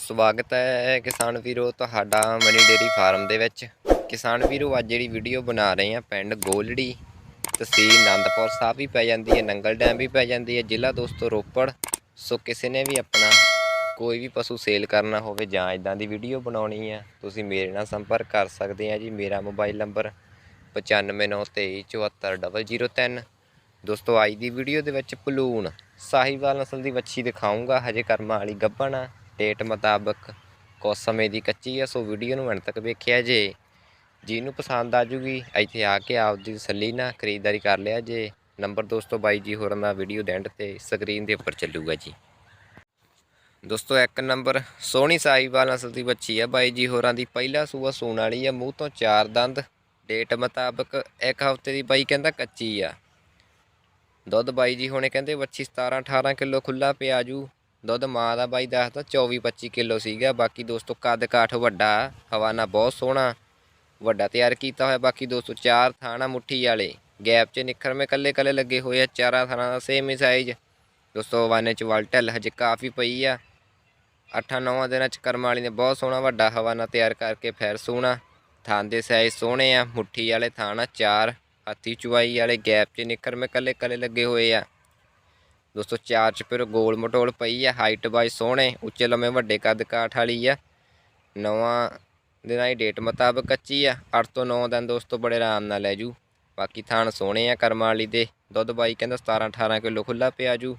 ਸਵਾਗਤ ਹੈ ਕਿਸਾਨ ਵੀਰੋ ਤੁਹਾਡਾ ਮਨੀ ਡੇਰੀ ਫਾਰਮ ਦੇ ਵਿੱਚ। ਕਿਸਾਨ ਵੀਰੋ, ਅੱਜ ਜਿਹੜੀ ਵੀਡੀਓ ਬਣਾ ਰਹੇ ਆ ਪਿੰਡ ਗੋਲੜੀ, ਤਹਿਸੀਲ ਆਨੰਦਪੁਰ ਸਾਹਿਬ ਵੀ ਪੈ ਜਾਂਦੀ ਹੈ, ਨੰਗਲ ਡੈਮ ਵੀ ਪੈ ਜਾਂਦੀ ਹੈ, ਜ਼ਿਲ੍ਹਾ ਦੋਸਤੋ ਰੋਪੜ। ਸੋ ਕਿਸੇ ਨੇ ਵੀ ਆਪਣਾ ਕੋਈ ਵੀ ਪਸ਼ੂ ਸੇਲ ਕਰਨਾ ਹੋਵੇ ਜਾਂ ਇਦਾਂ ਦੀ ਵੀਡੀਓ ਬਣਾਉਣੀ ਆ, ਤੁਸੀਂ ਮੇਰੇ ਨਾਲ ਸੰਪਰਕ ਕਰ ਸਕਦੇ ਆ ਜੀ। ਮੇਰਾ ਮੋਬਾਈਲ ਨੰਬਰ 9593244003 ਦੋਸਤੋ ਅੱਜ ਦੀ ਵੀਡੀਓ ਦੇ ਵਿੱਚ ਪਲੂਣ ਸਾਹੀਵਾਲ ਨਸਲ ਦੀ ਵੱਛੀ ਦਿਖਾਉਂਗਾ ਹਜੇ ਕਰਮਾਂ ਵਾਲੀ ਗੱਭਣ ਆ। ਡੇਟ ਮੁਤਾਬਕ ਕੁਝ ਸਮੇਂ ਦੀ ਕੱਚੀ ਆ, ਸੋ ਵੀਡੀਓ ਨੂੰ ਅੰਤ ਤੱਕ ਵੇਖਿਆ ਜੇ। ਜਿਹਨੂੰ ਪਸੰਦ ਆ ਜੂਗੀ, ਇੱਥੇ ਆ ਕੇ ਆਪ ਦੀ ਤਸੱਲੀ ਨਾਲ ਖਰੀਦਦਾਰੀ ਕਰ ਲਿਆ ਜੇ। ਨੰਬਰ ਦੋਸਤੋ ਬਾਈ ਜੀ ਹੋਰਾਂ ਦਾ ਵੀਡੀਓ ਦੇ ਐਂਡ ਤੇ ਸਕਰੀਨ ਦੇ ਉੱਪਰ ਚੱਲੂਗਾ ਜੀ। ਦੋਸਤੋ ਇੱਕ ਨੰਬਰ, ਸੋਹਣੀ ਸਾਹੀਵਾਲ ਨਸਲ ਦੀ ਬੱਚੀ ਆ ਬਾਈ ਜੀ ਹੋਰਾਂ ਦੀ। ਪਹਿਲਾ ਸੂਆ ਸੂਣ ਵਾਲੀ ਆ, ਮੂੰਹ ਤੋਂ ਚਾਰ ਦੰਦ। ਡੇਟ ਮੁਤਾਬਕ ਇੱਕ ਹਫ਼ਤੇ ਦੀ ਬਾਈ ਕਹਿੰਦਾ ਕੱਚੀ ਆ। ਦੁੱਧ ਬਾਈ ਜੀ ਹੁਣੇ ਕਹਿੰਦੇ, ਬੱਚੀ 17 18 ਕਿਲੋ ਖੁੱਲਾ ਪਿਆ ਜੂ। ਦੁੱਧ ਮਾਂ ਦਾ ਬਾਈ ਦੱਸਦਾ 24 25 ਕਿਲੋ ਸੀਗਾ, ਬਾਕੀ ਦੋਸਤੋ ਕੱਦ ਕਾਠ ਵੱਡਾ ਹਵਾਨਾ ਬਹੁਤ ਸੋਹਣਾ। ਵੱਡਾ ਤਿਆਰ ਕੀਤਾ ਹੋਇਆ, ਬਾਕੀ ਦੋਸਤੋ ਚਾਰ ਥਾਣਾ ਮੁੱਠੀ ਵਾਲੇ। ਗੈਪ 'ਚ ਨਿਖਰਵੇਂ ਕੱਲੇ ਕੱਲੇ ਲੱਗੇ ਹੋਏ ਆ, ਚਾਰਾਂ ਥਾਣਾ ਦਾ ਸੇਮ ਹੀ ਸਾਈਜ਼ ਦੋਸਤੋ ਹਵਾਨੇ 'ਚ ਵਲਟਲ ਹਜੇ ਕਾਫੀ ਪਈ ਆ। ਅੱਠਾਂ ਨੌਵਾਂ ਦਿਨਾਂ 'ਚ ਕਰਮ ਵਾਲੀ ਨੇ ਬਹੁਤ ਸੋਹਣਾ ਵੱਡਾ ਹਵਾਨਾ ਤਿਆਰ ਕਰਕੇ ਫੇਰ ਸੋਹਣਾ ਥਾਂ ਦੇ ਸਾਈਜ਼ ਸੋਹਣੇ ਆ, ਮੁੱਠੀ ਵਾਲੇ ਥਾਣਾ ਚਾਰ, ਹਾਥੀ ਚੁਆਈ ਵਾਲੇ ਗੈਪ 'ਚ ਨਿਖਰਵੇਂ ਕੱਲੇ ਕੱਲੇ ਲੱਗੇ ਹੋਏ ਆ। ਦੋਸਤੋ, ਚਾਰ ਚ ਗੋਲ ਮਟੋਲ ਪਈ ਆ ਹਾਈਟ ਬਾਈ ਸੋਹਣੇ, ਉੱਚੇ ਲੰਮੇ ਵੱਡੇ ਕੱਦ ਕਾਠ ਵਾਲੀ ਆ। ਨਵਾਂ ਦਿਨਾਂ ਦੀ ਡੇਟ ਮੁਤਾਬਕ ਕੱਚੀ ਆ 8 ਤੋਂ 9 ਦਿਨ ਦੋਸਤੋ ਬੜੇ ਆਰਾਮ ਨਾਲ ਲੈ ਜੂ। ਬਾਕੀ ਥਾਣ ਸੋਹਣੇ ਆ ਕਰਮਾਂ ਵਾਲੀ ਦੇ, ਦੁੱਧ ਬਾਈ ਕਹਿੰਦਾ 17 18 ਕਿਲੋ ਖੁੱਲਾ ਪਿਆ ਜੂ।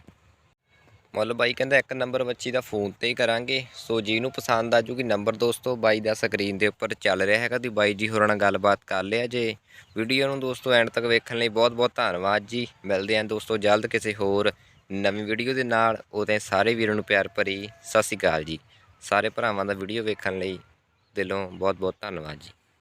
ਮੁੱਲ ਬਾਈ ਕਹਿੰਦਾ ਇੱਕ ਨੰਬਰ ਬੱਚੀ ਦਾ ਫੋਨ ਤੇ ਹੀ ਕਰਾਂਗੇ। ਸੋ ਜਿਹਨੂੰ ਪਸੰਦ ਆ ਜੂਗੀ ਨੰਬਰ ਦੋਸਤੋ, ਬਾਈ ਦਾ ਸਕਰੀਨ ਦੇ ਉੱਪਰ ਚੱਲ ਰਿਹਾ ਹੈਗਾ ਤੁਸੀਂ ਬਾਈ ਜੀ ਹੋਰਾਂ ਨਾਲ ਗੱਲਬਾਤ ਕਰ ਲਿਆ ਜੇ। ਵੀਡੀਓ ਨੂੰ ਦੋਸਤੋ ਐਂਡ ਤੱਕ ਵੇਖਣ ਲਈ ਬਹੁਤ ਬਹੁਤ ਧੰਨਵਾਦ ਜੀ। ਮਿਲਦੇ ਆਂ ਦੋਸਤੋ ਜਲਦ ਕਿਸੇ ਹੋਰ ਨਵੀਂ ਵੀਡੀਓ ਦੇ ਨਾਲ ਉਹਦੇ ਸਾਰੇ ਵੀਰਾਂ ਨੂੰ ਪਿਆਰ ਭਰੀ ਸਤਿ ਸ਼੍ਰੀ ਅਕਾਲ ਜੀ। ਸਾਰੇ ਭਰਾਵਾਂ ਦਾ ਵੀਡੀਓ ਵੇਖਣ ਲਈ ਦਿਲੋਂ ਬਹੁਤ ਬਹੁਤ ਧੰਨਵਾਦ ਜੀ।